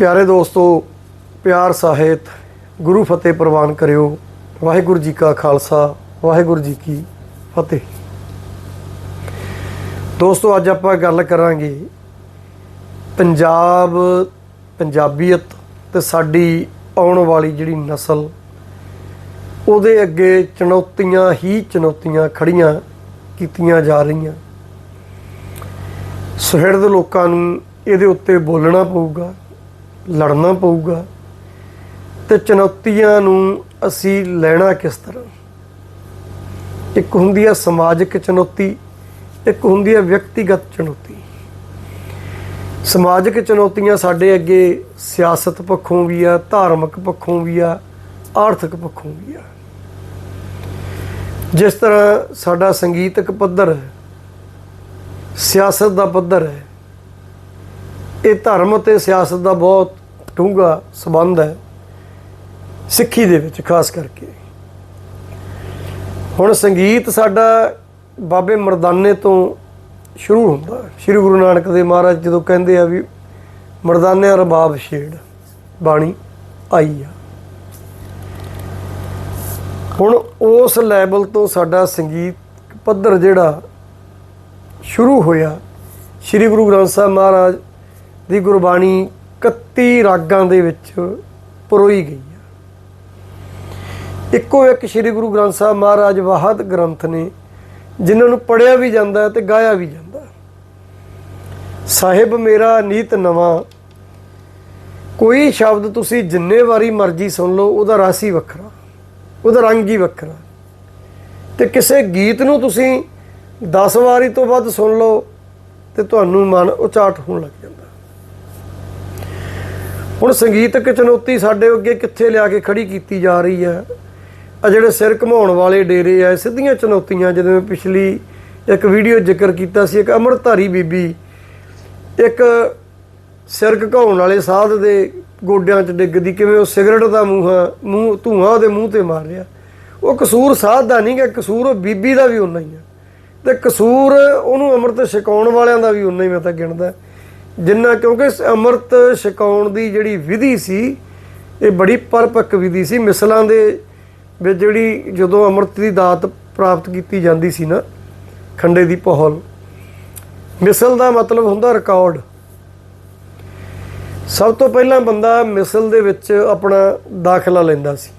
ਪਿਆਰੇ ਦੋਸਤੋ, ਪਿਆਰ ਸਾਹਿਤ, ਗੁਰੂ ਫਤਿਹ ਪ੍ਰਵਾਨ ਕਰਿਓ। ਵਾਹਿਗੁਰੂ ਜੀ ਕਾ ਖਾਲਸਾ, ਵਾਹਿਗੁਰੂ ਜੀ ਕੀ ਫਤਿਹ। ਦੋਸਤੋ, ਅੱਜ ਆਪਾਂ ਗੱਲ ਕਰਾਂਗੇ ਪੰਜਾਬ, ਪੰਜਾਬੀਅਤ ਤੇ ਸਾਡੀ ਆਉਣ ਵਾਲੀ ਜਿਹੜੀ ਨਸਲ, ਉਹਦੇ ਅੱਗੇ ਚੁਣੌਤੀਆਂ ਹੀ ਚੁਣੌਤੀਆਂ ਖੜੀਆਂ ਕੀਤੀਆਂ ਜਾ ਰਹੀਆਂ। ਸੁਹਿਰਦ ਲੋਕਾਂ ਨੂੰ ਇਹਦੇ ਉੱਤੇ ਬੋਲਣਾ ਪਊਗਾ। ਲੜਨਾ ਪਊਗਾ ਤੇ ਚੁਣੌਤੀਆਂ ਨੂੰ ਅਸੀਂ ਲੈਣਾ ਕਿਸ ਤਰ੍ਹਾਂ? ਇੱਕ ਹੁੰਦੀ ਹੈ ਸਮਾਜਿਕ ਚੁਣੌਤੀ, ਇੱਕ ਹੁੰਦੀ ਹੈ ਵਿਅਕਤੀਗਤ ਚੁਣੌਤੀ। ਸਮਾਜਿਕ ਚੁਣੌਤੀਆਂ ਸਾਡੇ ਅੱਗੇ ਸਿਆਸਤ ਪੱਖੋਂ ਵੀ ਆ, ਧਾਰਮਿਕ ਪੱਖੋਂ ਵੀ ਆ, ਆਰਥਿਕ ਪੱਖੋਂ ਵੀ ਆ। ਜਿਸ ਤਰ੍ਹਾਂ ਸਾਡਾ ਸੰਗੀਤਕ ਪੱਧਰ ਹੈ, ਸਿਆਸਤ ਦਾ ਪੱਧਰ ਹੈ ਇਹ ਧਰਮ ਅਤੇ ਸਿਆਸਤ ਦਾ ਬਹੁਤ ਡੂੰਘਾ ਸੰਬੰਧ ਹੈ ਸਿੱਖੀ ਦੇ ਵਿੱਚ, ਖਾਸ ਕਰਕੇ। ਹੁਣ ਸੰਗੀਤ ਸਾਡਾ ਬਾਬੇ ਮਰਦਾਨੇ ਤੋਂ ਸ਼ੁਰੂ ਹੁੰਦਾ ਸ੍ਰੀ ਗੁਰੂ ਨਾਨਕ ਦੇਵ ਮਹਾਰਾਜ ਜਦੋਂ ਕਹਿੰਦੇ ਆ ਵੀ ਮਰਦਾਨੇ ਰਬਾਬ ਛੇੜ, ਬਾਣੀ ਆਈ ਆ। ਹੁਣ ਉਸ ਲੈਵਲ ਤੋਂ ਸਾਡਾ ਸੰਗੀਤ ਪੱਧਰ ਜਿਹੜਾ ਸ਼ੁਰੂ ਹੋਇਆ, ਸ੍ਰੀ ਗੁਰੂ ਗ੍ਰੰਥ ਸਾਹਿਬ ਮਹਾਰਾਜ ਦੀ ਗੁਰਬਾਣੀ 31 ਰਾਗਾਂ ਦੇ ਵਿੱਚ ਪਰੋਈ ਗਈ ਆ ਇੱਕੋ ਇੱਕ ਸ੍ਰੀ ਗੁਰੂ ਗ੍ਰੰਥ ਸਾਹਿਬ ਮਹਾਰਾਜ ਵਾਹਦ ਗ੍ਰੰਥ ਨੇ, ਜਿਨ੍ਹਾਂ ਨੂੰ ਪੜਿਆ ਵੀ ਜਾਂਦਾ ਹੈ ਤੇ ਗਾਇਆ ਵੀ ਜਾਂਦਾ ਸਾਹਿਬ ਮੇਰਾ ਨੀਤ ਨਵਾਂ, ਕੋਈ ਸ਼ਬਦ ਤੁਸੀਂ ਜਿੰਨੇ ਵਾਰੀ ਮਰਜ਼ੀ ਸੁਣ ਲਓ, ਉਹਦਾ ਰਸ ਹੀ ਵੱਖਰਾ, ਉਹਦਾ ਰੰਗ ਹੀ ਵੱਖਰਾ। ਤੇ ਕਿਸੇ ਗੀਤ ਨੂੰ ਤੁਸੀਂ 10 ਵਾਰੀ ਤੋਂ ਵੱਧ ਸੁਣ ਲਓ, ਤੇ ਤੁਹਾਨੂੰ ਮਨ ਉਚਾਟ ਹੋਣ ਲੱਗ ਜਾਂਦਾ ਹੁਣ ਸੰਗੀਤਕ ਚੁਣੌਤੀ ਸਾਡੇ ਅੱਗੇ ਕਿੱਥੇ ਲਿਆ ਕੇ ਖੜੀ ਕੀਤੀ ਜਾ ਰਹੀ ਹੈ? ਆ ਜਿਹੜੇ ਸਿਰ ਘਮਾਉਣ ਵਾਲੇ ਡੇਰੇ ਆ ਸਿੱਧੀਆਂ ਚੁਣੌਤੀਆਂ ਜਦੋਂ ਮੈਂ ਪਿਛਲੀ ਇੱਕ ਵੀਡੀਓ ਜ਼ਿਕਰ ਕੀਤਾ ਸੀ, ਇੱਕ ਅੰਮ੍ਰਿਤਧਾਰੀ ਬੀਬੀ, ਇੱਕ ਸਿਰ ਘਕਾਉਣ ਵਾਲੇ ਸਾਧ ਦੇ ਗੋਡਿਆਂ 'ਚ ਡਿੱਗਦੀ, ਕਿਵੇਂ ਉਹ ਸਿਗਰਟ ਦਾ ਮੂੰਹ ਮੂੰਹ, ਧੂਆਂ ਉਹਦੇ ਮੂੰਹ ਤੇ ਮਾਰ ਰਿਹਾ। ਉਹ ਕਸੂਰ ਸਾਧ ਦਾ ਨਹੀਂ ਗਾ, ਕਸੂਰ ਉਹ ਬੀਬੀ ਦਾ ਵੀ ਉਨਾ ਹੀ ਆ। ਤੇ ਕਸੂਰ ਉਹਨੂੰ ਅੰਮ੍ਰਿਤ ਛਕਾਉਣ ਵਾਲਿਆਂ ਦਾ ਵੀ ਉਨਾ ਹੀ ਮੈਂ ਤਾਂ ਗਿਣਦਾ। ਜਿੰਨਾ ਕਿਉਂਕਿ ਅੰਮ੍ਰਿਤ ਛਕਾਉਣ ਦੀ ਜਿਹੜੀ ਵਿਧੀ ਸੀ, ਇਹ ਬੜੀ ਪਰਪੱਕ ਵਿਧੀ ਸੀ। ਮਿਸਲਾਂ ਦੇ ਵਿੱਚ ਜਿਹੜੀ ਜਦੋਂ ਅੰਮ੍ਰਿਤ ਦੀ ਦਾਤ ਪ੍ਰਾਪਤ ਕੀਤੀ ਜਾਂਦੀ ਸੀ ਨਾ, ਖੰਡੇ ਦੀ ਪਹਲ, ਮਿਸਲ ਦਾ ਮਤਲਬ ਹੁੰਦਾ ਰਿਕਾਰਡ ਸਭ ਤੋਂ ਪਹਿਲਾਂ ਬੰਦਾ ਮਿਸਲ ਦੇ ਵਿੱਚ ਆਪਣਾ ਦਾਖਲਾ ਲੈਂਦਾ ਸੀ।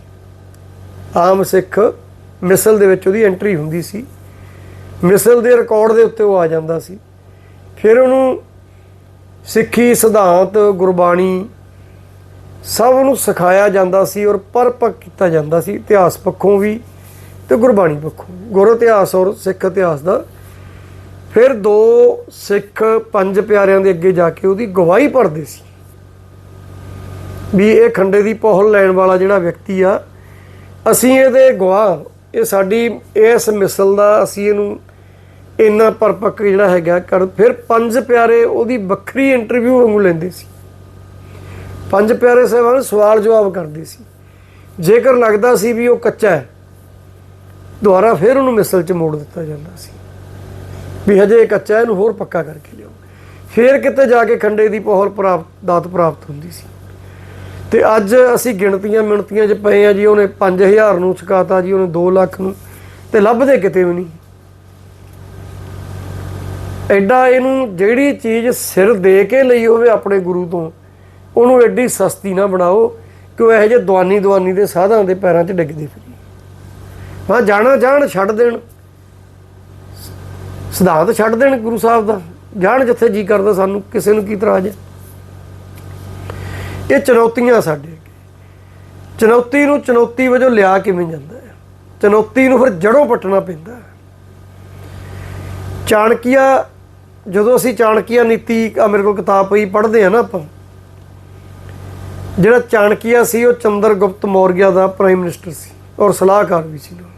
ਆਮ ਸਿੱਖ ਮਿਸਲ ਦੇ ਵਿੱਚ ਉਹਦੀ ਐਂਟਰੀ ਹੁੰਦੀ ਸੀ। ਮਿਸਲ ਦੇ ਰਿਕਾਰਡ ਦੇ ਉੱਤੇ ਉਹ ਆ ਜਾਂਦਾ ਸੀ। ਫਿਰ ਉਹਨੂੰ ਸਿੱਖੀ ਸਿਧਾਂਤ ਗੁਰਬਾਣੀ ਸਭ ਨੂੰ ਸਿਖਾਇਆ ਜਾਂਦਾ ਸੀ ਔਰ ਪਰਪਕ ਕੀਤਾ ਜਾਂਦਾ ਸੀ, ਇਤਿਹਾਸ ਪੱਖੋਂ ਵੀ ਤੇ ਗੁਰਬਾਣੀ ਪੱਖੋਂ ਵੀ। ਗੁਰ ਇਤਿਹਾਸ ਔਰ ਸਿੱਖ ਇਤਿਹਾਸ ਦਾ ਫਿਰ ਦੋ ਸਿੱਖ ਪੰਜ ਪਿਆਰਿਆਂ ਦੇ ਅੱਗੇ ਜਾ ਕੇ ਉਹਦੀ ਗਵਾਹੀ ਭਰਦੇ ਸੀ ਵੀ ਇਹ ਖੰਡੇ ਦੀ ਪਹੁਲ ਲੈਣ ਵਾਲਾ ਜਿਹੜਾ ਵਿਅਕਤੀ ਆ, ਅਸੀਂ ਇਹਦੇ ਗਵਾਹ, ਇਹ ਸਾਡੀ, ਇਸ ਮਿਸਲ ਦਾ ਅਸੀਂ ਇਹਨੂੰ ਇੰਨਾ ਪਰਪੱਕ ਜਿਹੜਾ ਹੈਗਾ ਕਰ ਫਿਰ ਪੰਜ ਪਿਆਰੇ ਉਹਦੀ ਵੱਖਰੀ ਇੰਟਰਵਿਊ ਵਾਂਗੂ ਲੈਂਦੇ ਸੀ। ਪੰਜ ਪਿਆਰੇ ਸਾਹਿਬਾਨ ਸਵਾਲ ਜਵਾਬ ਕਰਦੇ ਸੀ। ਜੇਕਰ ਲੱਗਦਾ ਸੀ ਵੀ ਉਹ ਕੱਚਾ ਹੈ, ਦੁਬਾਰਾ ਫਿਰ ਉਹਨੂੰ ਮਿਸਲ 'ਚ ਮੋੜ ਦਿੱਤਾ ਜਾਂਦਾ ਸੀ। ਵੀ ਹਜੇ ਇਹ ਕੱਚਾ ਇਹਨੂੰ ਹੋਰ ਪੱਕਾ ਕਰਕੇ ਲਿਓ ਫਿਰ ਕਿਤੇ ਜਾ ਕੇ ਖੰਡੇ ਦੀ ਪਹੁਲ ਪ੍ਰਾਪਤ ਦਾਤ ਪ੍ਰਾਪਤ ਹੁੰਦੀ ਸੀ। ਤੇ ਅੱਜ ਅਸੀਂ ਗਿਣਤੀਆਂ ਮਿਣਤੀਆਂ 'ਚ ਪਏ ਆ ਜੀ, ਉਹਨੇ 5000 ਨੂੰ ਛਕਾਤਾ ਜੀ, ਉਹਨੇ 2 ਲੱਖ ਨੂੰ। ਤੇ ਲੱਭਦੇ ਕਿਤੇ ਵੀ ਨਹੀਂ। ਐਡਾ ਇਹਨੂੰ ਜਿਹੜੀ ਚੀਜ਼ ਸਿਰ ਦੇ ਕੇ ਲਈ ਹੋਵੇ ਆਪਣੇ ਗੁਰੂ ਤੋਂ, ਉਹਨੂੰ ਐਡੀ ਸਸਤੀ ਨਾ ਬਣਾਓ ਕਿ ਉਹ ਇਹੋ ਜਿਹੇ ਦਵਾਨੀ ਦਵਾਨੀ ਦੇ ਸਾਧਾਂ ਦੇ ਪੈਰਾਂ 'ਚ ਡਿੱਗਦੇ ਫਿਰੀ। ਹਾਂ, ਜਾਣਾ ਜਾਣ ਛੱਡ ਦੇਣ। ਸਿਧਾਂਤ ਛੱਡ ਦੇਣ ਗੁਰੂ ਸਾਹਿਬ ਦਾ। ਜਾਣ ਜਿੱਥੇ ਜੀ ਕਰਦਾ ਸਾਨੂੰ, ਕਿਸੇ ਨੂੰ ਕੀ ਤਰਾਜ ਹੈ? ਇਹ ਚੁਣੌਤੀਆਂ ਸਾਡੇ ਅੱਗੇ। ਚੁਣੌਤੀ ਨੂੰ ਚੁਣੌਤੀ ਵਜੋਂ ਲਿਆ ਕਿਵੇਂ ਜਾਂਦਾ ਹੈ? ਚੁਣੌਤੀ ਨੂੰ ਫਿਰ ਜੜੋਂ ਪੱਟਣਾ ਪੈਂਦਾ ਹੈ। ਚਾਣਕੀਆ ਜਦੋਂ ਅਸੀਂ ਚਾਣਕੀਆ ਨੀਤੀ ਆ ਮੇਰੇ ਕੋਲ ਕਿਤਾਬ ਪਈ, ਪੜ੍ਹਦੇ ਆ ਨਾ ਆਪਾਂ। ਜਿਹੜਾ ਚਾਣਕੀਆ ਸੀ, ਉਹ ਚੰਦਰ ਗੁਪਤ ਮੌਰਯਾ ਦਾ ਪ੍ਰਾਈਮ ਮਿਨਿਸਟਰ ਸੀ ਔਰ ਸਲਾਹਕਾਰ ਵੀ ਸੀ ਨਾਲ।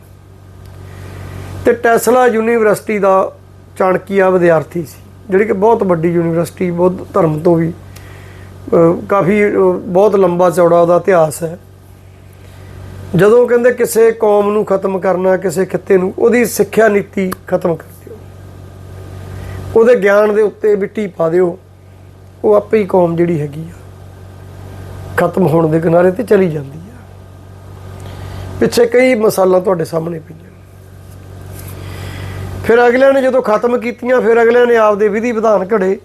ਤੇ ਟੈਸਲਾ ਯੂਨੀਵਰਸਿਟੀ ਦਾ ਚਾਣਕੀਆ ਵਿਦਿਆਰਥੀ ਸੀ, ਜਿਹੜੀ ਕਿ ਬਹੁਤ ਵੱਡੀ ਯੂਨੀਵਰਸਿਟੀ, ਬੁੱਧ ਧਰਮ ਤੋਂ ਵੀ ਕਾਫੀ ਬਹੁਤ ਲੰਬਾ ਚੌੜਾ ਉਹਦਾ ਇਤਿਹਾਸ ਹੈ। ਜਦੋਂ ਕਹਿੰਦੇ ਕਿਸੇ ਕੌਮ ਨੂੰ ਖਤਮ ਕਰਨਾ, ਕਿਸੇ ਖਿੱਤੇ ਨੂੰ, ਉਹਦੀ ਸਿੱਖਿਆ ਨੀਤੀ ਖਤਮ ਕਰ ਉਹਦੇ ਗਿਆਨ ਦੇ ਉੱਤੇ ਮਿੱਟੀ ਪਾ ਦਿਓ। ਉਹ ਆਪੇ ਹੀ ਕੌਮ ਜਿਹੜੀ ਹੈਗੀ ਆ, ਖਤਮ ਹੋਣ ਦੇ ਕਿਨਾਰੇ ਤੇ ਚਲੀ ਜਾਂਦੀ ਆ। ਪਿੱਛੇ ਕਈ ਮਸਾਲਾ ਤੁਹਾਡੇ ਸਾਹਮਣੇ ਪਈਆਂ। ਫਿਰ ਅਗਲਿਆਂ ਨੇ ਜਦੋਂ ਖਤਮ ਕੀਤੀਆਂ, ਫਿਰ ਅਗਲਿਆਂ ਨੇ ਆਪਦੇ ਵਿਧੀ ਵਿਧਾਨ ਘੜੇ।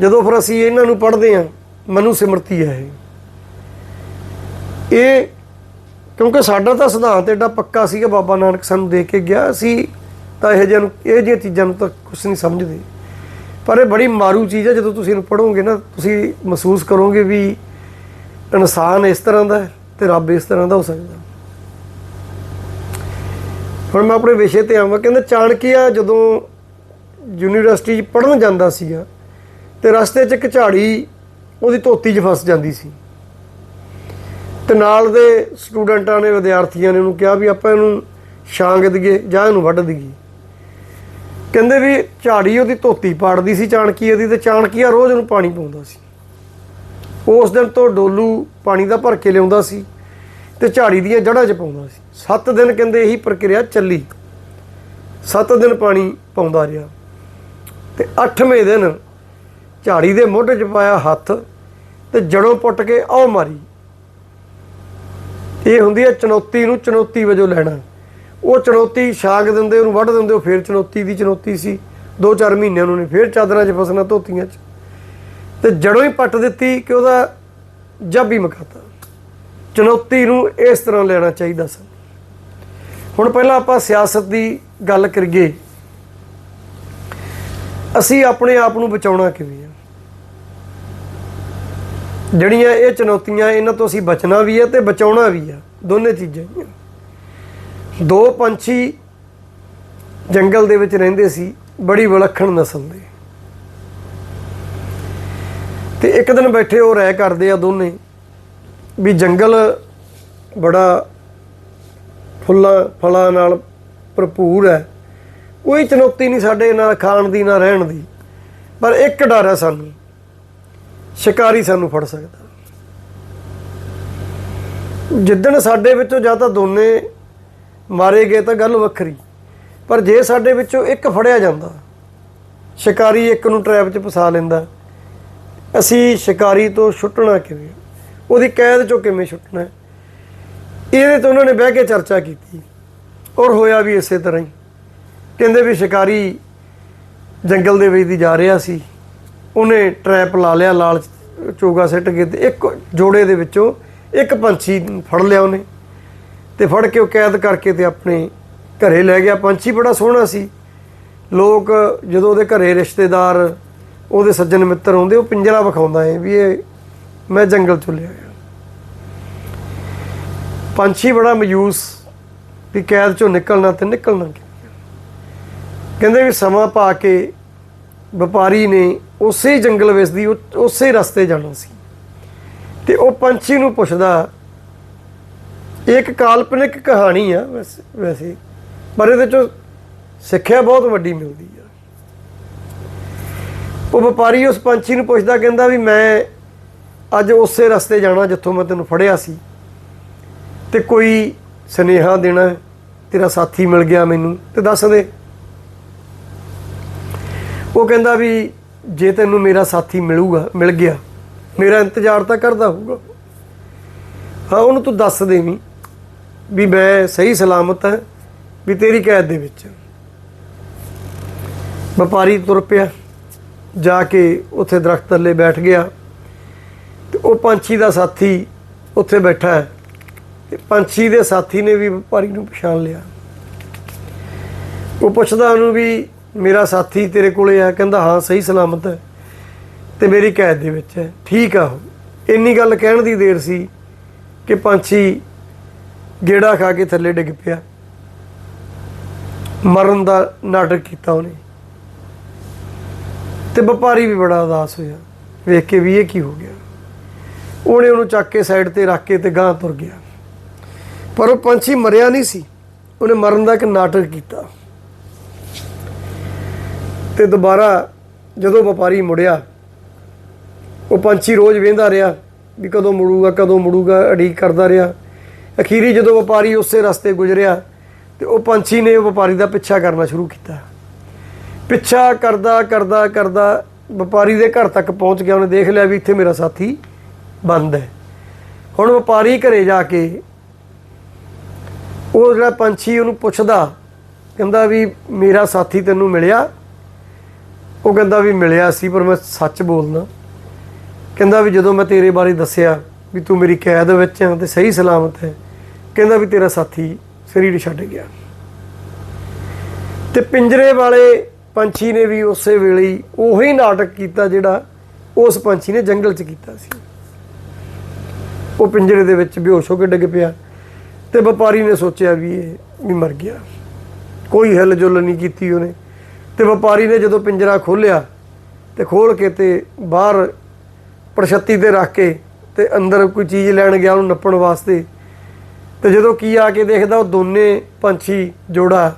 ਜਦੋਂ ਫਿਰ ਅਸੀਂ ਇਹਨਾਂ ਨੂੰ ਪੜ੍ਹਦੇ ਹਾਂ, ਮਨੂ ਸਿਮਰਤੀ ਹੈ ਇਹ। ਕਿਉਂਕਿ ਸਾਡਾ ਤਾਂ ਸਿਧਾਂਤ ਐਡਾ ਪੱਕਾ ਸੀਗਾ, ਬਾਬਾ ਨਾਨਕ ਸਾਨੂੰ ਦੇ ਕੇ ਗਿਆ। ਅਸੀਂ ਤਾਂ ਇਹ ਜਿਹੀਆਂ ਨੂੰ ਇਹ ਜਿਹੀਆਂ ਚੀਜ਼ਾਂ ਨੂੰ ਤਾਂ ਕੁਝ ਨਹੀਂ ਸਮਝਦੇ। ਪਰ ਇਹ ਬੜੀ ਮਾਰੂ ਚੀਜ਼ ਹੈ ਜਦੋਂ ਤੁਸੀਂ ਇਹਨੂੰ ਪੜੋਗੇ ਨਾ, ਤੁਸੀਂ ਮਹਿਸੂਸ ਕਰੋਗੇ ਵੀ ਇਨਸਾਨ ਇਸ ਤਰ੍ਹਾਂ ਦਾ ਹੈ ਤੇ ਰੱਬ ਇਸ ਤਰ੍ਹਾਂ ਦਾ ਹੋ ਸਕਦਾ। ਹੁਣ ਮੈਂ ਆਪਣੇ ਵਿਸ਼ੇ ਤੇ ਆਵਾਂ, ਕਹਿੰਦਾ ਚਾਣਕੀਆ ਜਦੋਂ ਯੂਨੀਵਰਸਿਟੀ 'ਚ ਪੜਨ ਜਾਂਦਾ ਸੀਗਾ, ਤੇ ਰਸਤੇ 'ਚ ਇੱਕ ਝਾੜੀ ਉਹਦੀ ਧੋਤੀ 'ਚ ਫਸ ਜਾਂਦੀ ਸੀ। ਤੇ ਨਾਲ ਦੇ ਸਟੂਡੈਂਟਾਂ ਨੇ, ਵਿਦਿਆਰਥੀਆਂ ਨੇ ਉਹਨੂੰ ਕਿਹਾ ਵੀ ਆਪਾਂ ਇਹਨੂੰ ਛਾਂਗ ਦਈਏ ਜਾਂ ਇਹਨੂੰ ਵੱਢ ਦਈਏ। ਕਹਿੰਦੇ ਵੀ ਝਾੜੀ ਉਹਦੀ ਧੋਤੀ ਪਾੜਦੀ ਸੀ ਚਾਣਕੀਏ ਦੀ ਤੇ ਚਾਣਕੀਆ ਰੋਜ਼ ਉਹਨੂੰ ਪਾਣੀ ਪਾਉਂਦਾ ਸੀ। ਉਸ ਦਿਨ ਤੋਂ ਡੋਲੂ ਪਾਣੀ ਦਾ ਭਰ ਕੇ ਲਿਆਉਂਦਾ ਸੀ ਤੇ ਝਾੜੀ ਦੀਆਂ ਜੜ੍ਹਾਂ 'ਚ ਪਾਉਂਦਾ ਸੀ। 7 ਦਿਨ ਕਹਿੰਦੇ ਇਹੀ ਪ੍ਰਕਿਰਿਆ ਚੱਲੀ। 7 ਦਿਨ ਪਾਣੀ ਪਾਉਂਦਾ ਰਿਹਾ। ਤੇ 8ਵੇਂ ਦਿਨ ਝਾੜੀ ਦੇ ਮੋਢੇ 'ਚ ਪਾਇਆ ਹੱਥ ਤੇ ਜੜੋਂ ਪੁੱਟ ਕੇ ਆਉ ਮਾਰੀ। ਇਹ ਹੁੰਦੀ ਹੈ ਚੁਣੌਤੀ ਨੂੰ ਚੁਣੌਤੀ ਵਜੋਂ ਲੈਣਾ। ਉਹ ਚੁਣੌਤੀ ਛਾਗ ਦਿੰਦੇ, ਉਹਨੂੰ ਵੱਢ ਦਿੰਦੇ, ਉਹ ਫੇਰ ਚੁਣੌਤੀ ਦੀ ਚੁਣੌਤੀ ਸੀ। 2-4 ਮਹੀਨੇ ਉਹਨੇ ਫੇਰ ਚਾਦਰਾਂ 'ਚ ਫਸਣਾ, ਧੋਤੀਆਂ 'ਚ। ਤੇ ਜੜੋਂ ਹੀ ਪੱਟ ਦਿੱਤੀ ਕਿ ਉਹਦਾ ਜੱਬ ਹੀ ਮਕਾਤਾ। ਚੁਣੌਤੀ ਨੂੰ ਇਸ ਤਰ੍ਹਾਂ ਲੈਣਾ ਚਾਹੀਦਾ ਸੀ। ਹੁਣ ਪਹਿਲਾਂ ਆਪਾਂ ਸਿਆਸਤ ਦੀ ਗੱਲ ਕਰੀਏ। ਅਸੀਂ ਆਪਣੇ ਆਪ ਨੂੰ ਬਚਾਉਣਾ ਕਿਵੇਂ ਆ? ਜਿਹੜੀਆਂ ਇਹ ਚੁਣੌਤੀਆਂ, ਇਹਨਾਂ ਤੋਂ ਅਸੀਂ ਬਚਣਾ ਵੀ ਹੈ ਤੇ ਬਚਾਉਣਾ ਵੀ ਆ। ਦੋਨੇ ਚੀਜ਼ਾਂ ਹੀ ਦੋ ਪੰਛੀ ਜੰਗਲ ਦੇ ਵਿੱਚ ਰਹਿੰਦੇ ਸੀ, ਬੜੀ ਵਿਲੱਖਣ ਨਸਲ ਦੇ। ਤੇ ਇੱਕ ਦਿਨ ਬੈਠੇ ਉਹ ਰਹਿ ਕਰਦੇ ਆ ਦੋਨੇ, ਵੀ ਜੰਗਲ ਬੜਾ ਫੁੱਲਾਂ, ਫਲਾਂ ਨਾਲ ਭਰਪੂਰ ਹੈ। ਕੋਈ ਚੁਣੌਤੀ ਨਹੀਂ ਸਾਡੇ ਨਾਲ ਖਾਣ ਦੀ, ਨਾ ਰਹਿਣ ਦੀ, ਪਰ ਇੱਕ ਡਰ ਹੈ ਸਾਨੂੰ, ਸ਼ਿਕਾਰੀ ਸਾਨੂੰ ਫੜ ਸਕਦਾ। ਜਿੱਦਣ ਸਾਡੇ ਵਿੱਚੋਂ ਜਾਂ ਤਾਂ ਦੋਨੇ ਮਾਰੇ ਗਏ ਤਾਂ ਗੱਲ ਵੱਖਰੀ। ਪਰ ਜੇ ਸਾਡੇ ਵਿੱਚੋਂ ਇੱਕ ਫੜਿਆ ਜਾਂਦਾ, ਸ਼ਿਕਾਰੀ ਇੱਕ ਨੂੰ ਟ੍ਰੈਪ 'ਚ ਫਸਾ ਲੈਂਦਾ, ਅਸੀਂ ਸ਼ਿਕਾਰੀ ਤੋਂ ਛੁੱਟਣਾ ਕਿਵੇਂ? ਉਹਦੀ ਕੈਦ 'ਚੋਂ ਕਿਵੇਂ ਛੁੱਟਣਾ? ਇਹਦੇ 'ਤੇ ਉਹਨਾਂ ਨੇ ਬਹਿ ਕੇ ਚਰਚਾ ਕੀਤੀ ਔਰ ਹੋਇਆ ਵੀ ਇਸੇ ਤਰ੍ਹਾਂ ਹੀ। ਕਹਿੰਦੇ ਵੀ ਸ਼ਿਕਾਰੀ ਜੰਗਲ ਦੇ ਵਿੱਚ ਦੀ ਜਾ ਰਿਹਾ ਸੀ। ਉਹਨੇ ਟ੍ਰੈਪ ਲਾ ਲਿਆ, ਲਾਲ ਚੋਗਾ ਸਿੱਟ ਕੇ ਤੇ ਇੱਕ ਜੋੜੇ ਦੇ ਵਿੱਚੋਂ ਇੱਕ ਪੰਛੀ ਫੜ ਲਿਆ ਉਹਨੇ। ਤੇ ਫੜ ਕੇ ਉਹ ਕੈਦ ਕਰਕੇ ਤੇ ਆਪਣੇ ਘਰੇ ਲੈ ਗਿਆ। ਪੰਛੀ ਬੜਾ ਸੋਹਣਾ ਸੀ। ਲੋਕ ਜਦੋਂ ਉਹਦੇ ਘਰੇ ਰਿਸ਼ਤੇਦਾਰ, ਉਹਦੇ ਸੱਜਣ ਮਿੱਤਰ ਹੁੰਦੇ, ਉਹ ਪਿੰਜਰਾ ਵਿਖਾਉਂਦਾ ਏ ਵੀ ਇਹ ਮੈਂ ਜੰਗਲ ਚੋਂ ਲਿਆ ਪੰਛੀ ਬੜਾ ਮਯੂਸ ਵੀ ਕੈਦ ਚੋਂ ਨਿਕਲਣਾ ਤੇ ਨਿਕਲਣਾ ਕਿਵੇਂ ਕਹਿੰਦੇ ਵੀ ਸਮਾਂ ਪਾ ਕੇ ਵਪਾਰੀ ਨੇ ਉਸੇ ਜੰਗਲ ਵਿੱਚ ਦੀ ਉਸੇ ਰਸਤੇ ਜਾਣਾ ਸੀ। ਤੇ ਉਹ ਪੰਛੀ ਨੂੰ ਪੁੱਛਦਾ ਇਹ ਇੱਕ ਕਾਲਪਨਿਕ ਕਹਾਣੀ ਆ ਵੈਸੇ ਵੈਸੇ। ਪਰ ਇਹਦੇ ਚੋਂ ਸਿੱਖਿਆ ਬਹੁਤ ਵੱਡੀ ਮਿਲਦੀ ਆ। ਉਹ ਵਪਾਰੀ ਉਸ ਪੰਛੀ ਨੂੰ ਪੁੱਛਦਾ, ਕਹਿੰਦਾ ਵੀ ਮੈਂ ਅੱਜ ਉਸੇ ਰਸਤੇ ਜਾਣਾ ਜਿੱਥੋਂ ਮੈਂ ਤੈਨੂੰ ਫੜਿਆ ਸੀ ਤੇ ਕੋਈ ਸਨੇਹਾ ਦੇਣਾ ਤੇਰਾ ਸਾਥੀ ਮਿਲ ਗਿਆ ਮੈਨੂੰ ਤੇ ਦੱਸ ਦੇ। ਉਹ ਕਹਿੰਦਾ ਵੀ ਜੇ ਤੈਨੂੰ ਮੇਰਾ ਸਾਥੀ ਮਿਲੂਗਾ, ਮਿਲ ਗਿਆ, ਮੇਰਾ ਇੰਤਜ਼ਾਰ ਤਾਂ ਕਰਦਾ ਹੋਊਗਾ। ਹਾਂ, ਉਹਨੂੰ ਤੂੰ ਦੱਸ ਦੇਵੀਂ ਵੀ ਮੈਂ ਸਹੀ ਸਲਾਮਤ ਹਾਂ ਵੀ ਤੇਰੀ ਕੈਦ ਦੇ ਵਿੱਚ। ਵਪਾਰੀ ਤੁਰ ਪਿਆ, ਜਾ ਕੇ ਉੱਥੇ ਦਰਖਤ ਥੱਲੇ ਬੈਠ ਗਿਆ। ਤੇ ਉਹ ਪੰਛੀ ਦਾ ਸਾਥੀ ਉੱਥੇ ਬੈਠਾ ਹੈ। ਤੇ ਪੰਛੀ ਦੇ ਸਾਥੀ ਨੇ ਵੀ ਵਪਾਰੀ ਨੂੰ ਪਛਾਣ ਲਿਆ। ਉਹ ਪੁੱਛਦਾ ਉਹਨੂੰ ਵੀ, ਮੇਰਾ ਸਾਥੀ ਤੇਰੇ ਕੋਲੇ ਆ? ਕਹਿੰਦਾ, ਹਾਂ, ਸਹੀ ਸਲਾਮਤ ਹੈ ਤੇ ਮੇਰੀ ਕੈਦ ਦੇ ਵਿੱਚ ਹੈ। ਠੀਕ ਆ ਉਹ। ਇੰਨੀ ਗੱਲ ਕਹਿਣ ਦੀ ਦੇਰ ਸੀ ਕਿ ਪੰਛੀ ਗੇੜਾ ਖਾ ਕੇ ਥੱਲੇ ਡਿੱਗ ਪਿਆ। ਮਰਨ ਦਾ ਨਾਟਕ ਕੀਤਾ ਉਹਨੇ। ਤੇ ਵਪਾਰੀ ਵੀ ਬੜਾ ਉਦਾਸ ਹੋਇਆ। ਵੇਖ ਕੇ ਵੀ ਇਹ ਕੀ ਹੋ ਗਿਆ। ਉਹਨੇ ਉਹਨੂੰ ਚੱਕ ਕੇ ਸਾਈਡ ਤੇ ਰੱਖ ਕੇ ਤੇ ਗਾਂ ਤੁਰ ਗਿਆ। ਪਰ ਉਹ ਪੰਛੀ ਮਰਿਆ ਨਹੀਂ ਸੀ। ਉਹਨੇ ਮਰਨ ਦਾ ਇੱਕ ਨਾਟਕ ਕੀਤਾ। ਤੇ ਦੁਬਾਰਾ ਜਦੋਂ ਵਪਾਰੀ ਮੁੜਿਆ, ਉਹ ਪੰਛੀ ਰੋਜ਼ ਵੇਂਦਾ ਰਿਹਾ ਵੀ ਕਦੋਂ ਮੁੜੂਗਾ ਕਦੋਂ ਮੁੜੂਗਾ ਅੜੀਕ ਕਰਦਾ ਰਿਹਾ। ਅਖੀਰੀ ਜਦੋਂ ਵਪਾਰੀ ਉਸੇ ਰਸਤੇ ਗੁਜ਼ਰਿਆ ਤੇ ਉਹ ਪੰਛੀ ਨੇ ਵਪਾਰੀ ਦਾ ਪਿੱਛਾ ਕਰਨਾ ਸ਼ੁਰੂ ਕੀਤਾ। ਪਿੱਛਾ ਕਰਦਾ ਕਰਦਾ ਕਰਦਾ ਵਪਾਰੀ ਦੇ ਘਰ ਤੱਕ ਪਹੁੰਚ ਗਿਆ। ਉਹਨੇ ਦੇਖ ਲਿਆ ਵੀ ਇੱਥੇ ਮੇਰਾ ਸਾਥੀ ਬੰਦ ਹੈ। ਹੁਣ ਵਪਾਰੀ ਘਰੇ ਜਾ ਕੇ ਉਹ ਜਿਹੜਾ ਪੰਛੀ ਉਹਨੂੰ ਪੁੱਛਦਾ, ਕਹਿੰਦਾ ਵੀ ਮੇਰਾ ਸਾਥੀ ਤੈਨੂੰ ਮਿਲਿਆ? ਉਹ ਕਹਿੰਦਾ ਵੀ ਮਿਲਿਆ ਸੀ, ਪਰ ਮੈਂ ਸੱਚ ਬੋਲਦਾ। ਕਹਿੰਦਾ ਵੀ ਜਦੋਂ ਮੈਂ ਤੇਰੇ ਬਾਰੇ ਦੱਸਿਆ ਵੀ ਤੂੰ ਮੇਰੀ ਕੈਦ ਵਿੱਚ ਹੈ ਤੇ ਸਹੀ ਸਲਾਮਤ ਹੈ। ਕਹਿੰਦਾ ਵੀ ਤੇਰਾ ਸਾਥੀ ਸਰੀਰ ਛੱਡ ਗਿਆ। ਤੇ ਪਿੰਜਰੇ ਵਾਲੇ ਪੰਛੀ ਨੇ ਵੀ ਉਸੇ ਵੇਲੇ ਉਹੀ ਨਾਟਕ ਕੀਤਾ ਜਿਹੜਾ ਉਸ ਪੰਛੀ ਨੇ ਜੰਗਲ 'ਚ ਕੀਤਾ ਸੀ। ਉਹ ਪਿੰਜਰੇ ਦੇ ਵਿੱਚ ਬੇਹੋਸ਼ ਹੋ ਕੇ ਡਿੱਗ ਪਿਆ ਤੇ ਵਪਾਰੀ ਨੇ ਸੋਚਿਆ ਵੀ ਇਹ ਵੀ ਮਰ ਗਿਆ। ਕੋਈ ਹਿਲ ਜੁਲ ਨਹੀਂ ਕੀਤੀ ਉਹਨੇ। ਤੇ ਵਪਾਰੀ ਨੇ ਜਦੋਂ ਪਿੰਜਰਾ ਖੋਲ੍ਹਿਆ ਤੇ ਖੋਲ ਕੇ ਤੇ ਬਾਹਰ ਪ੍ਰਸ਼ਤੀ ਤੇ ਰੱਖ ਕੇ ਤੇ ਅੰਦਰ ਕੋਈ ਚੀਜ਼ ਲੈਣ ਗਿਆ ਉਹਨੂੰ ਨੱਪਣ ਵਾਸਤੇ। ਤੇ ਜਦੋਂ ਕੀ ਆ ਕੇ ਦੇਖਦਾ ਉਹ ਦੋਨੇ ਪੰਛੀ ਜੋੜਾ